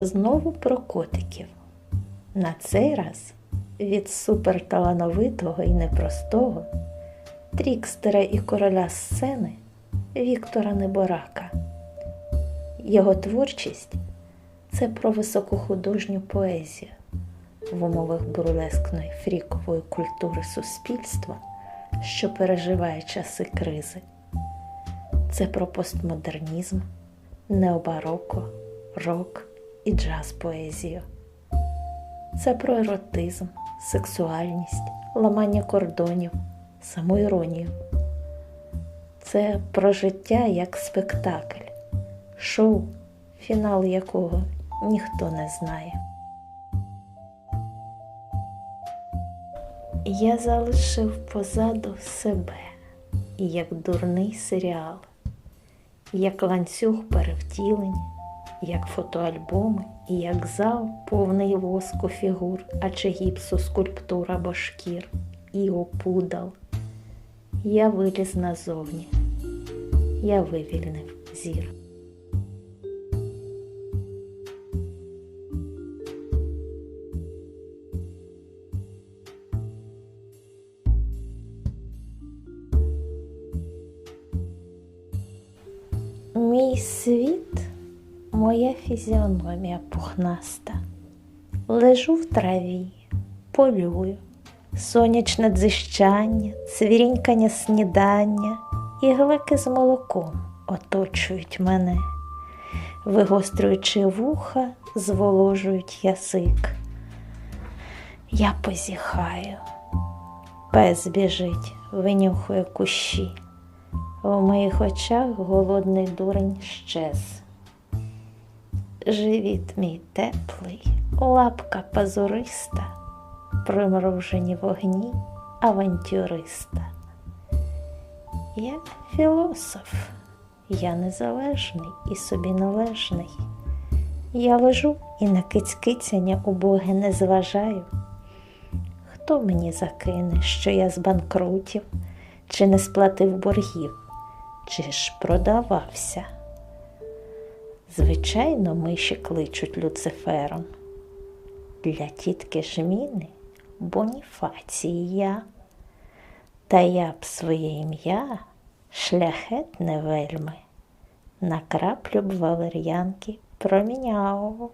Знову про котиків. На цей раз від суперталановитого і непростого трікстера і короля сцени Віктора Неборака. Його творчість це про високохудожню поезію в умовах бурлескної фрікової культури суспільства, що переживає часи кризи. Це про постмодернізм, необароко, рок і джаз поезію. Це про еротизм, сексуальність, ламання кордонів, самоіронію. Це про життя як спектакль, шоу, фінал якого ніхто не знає. Я залишив позаду себе, як дурний серіал, як ланцюг перевтілень, як фотоальбоми і як зал повний воску фігур, а чи гіпсу скульптур або шкір і опудал. Я виліз назовні, я вивільнив зір. Мій світ моя фізіономія пухнаста. Лежу в траві, полюю, сонячне дзищання, цвірінькання снідання і глики з молоком оточують мене, вигострюючи вуха, зволожують язик. Я позіхаю, пес біжить, винюхує кущі. В моїх очах голодний дурень щез. Живіт мій теплий, лапка пазуриста, примружені вогні авантюриста. Я філософ, я незалежний і собі належний. Я лежу і на кицькицяння убоге не зважаю. Хто мені закине, що я збанкрутів, чи не сплатив боргів? Чи ж продавався? Звичайно, миші кличуть Люцифером. Для тітки Жміни Боніфація. Та я б своє ім'я шляхетне вельми, на краплю б валер'янки проміняв.